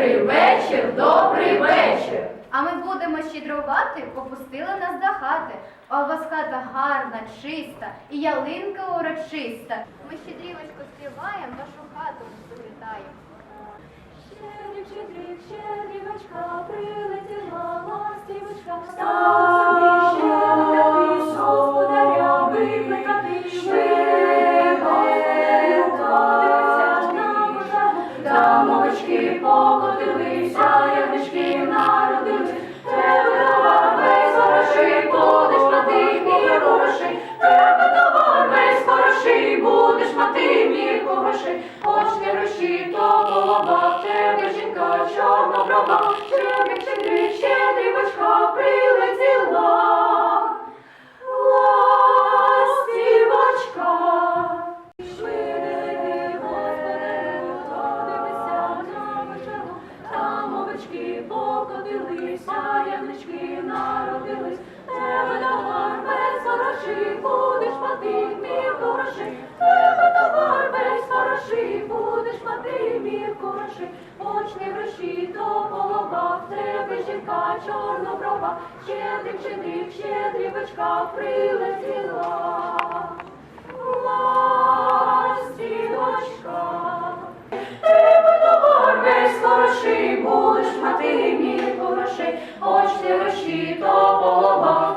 Щедрий вечір, добрий вечір. А ми будемо щедрувати, попустили нас до хати. А у вас хата гарна, чиста і ялинка урочиста. Ми щедрівочку співаємо, вашу хату завітаємо. Щедрів, щедрів, щедрівочка, прилетіла ластівочка, дамочки покотилися, ягнички народили, тебе товар весь хороший, будеш мати мій грошей, тебе товар весь хороший, будеш мати мій грошей, хоч не гроші, то голова, тебе жінка чорноброва, щедрик, щедрик, покотилися, ягнички народились, тебе товар весь хороший, будеш мати мір хороший, тебе товар весь хороший, будеш мати мір хороший, хоч не гроші, то голова, в тебе жінка чорноброва, щедрик, щедрик, щедрівочка прилетіла. очі вищі то полова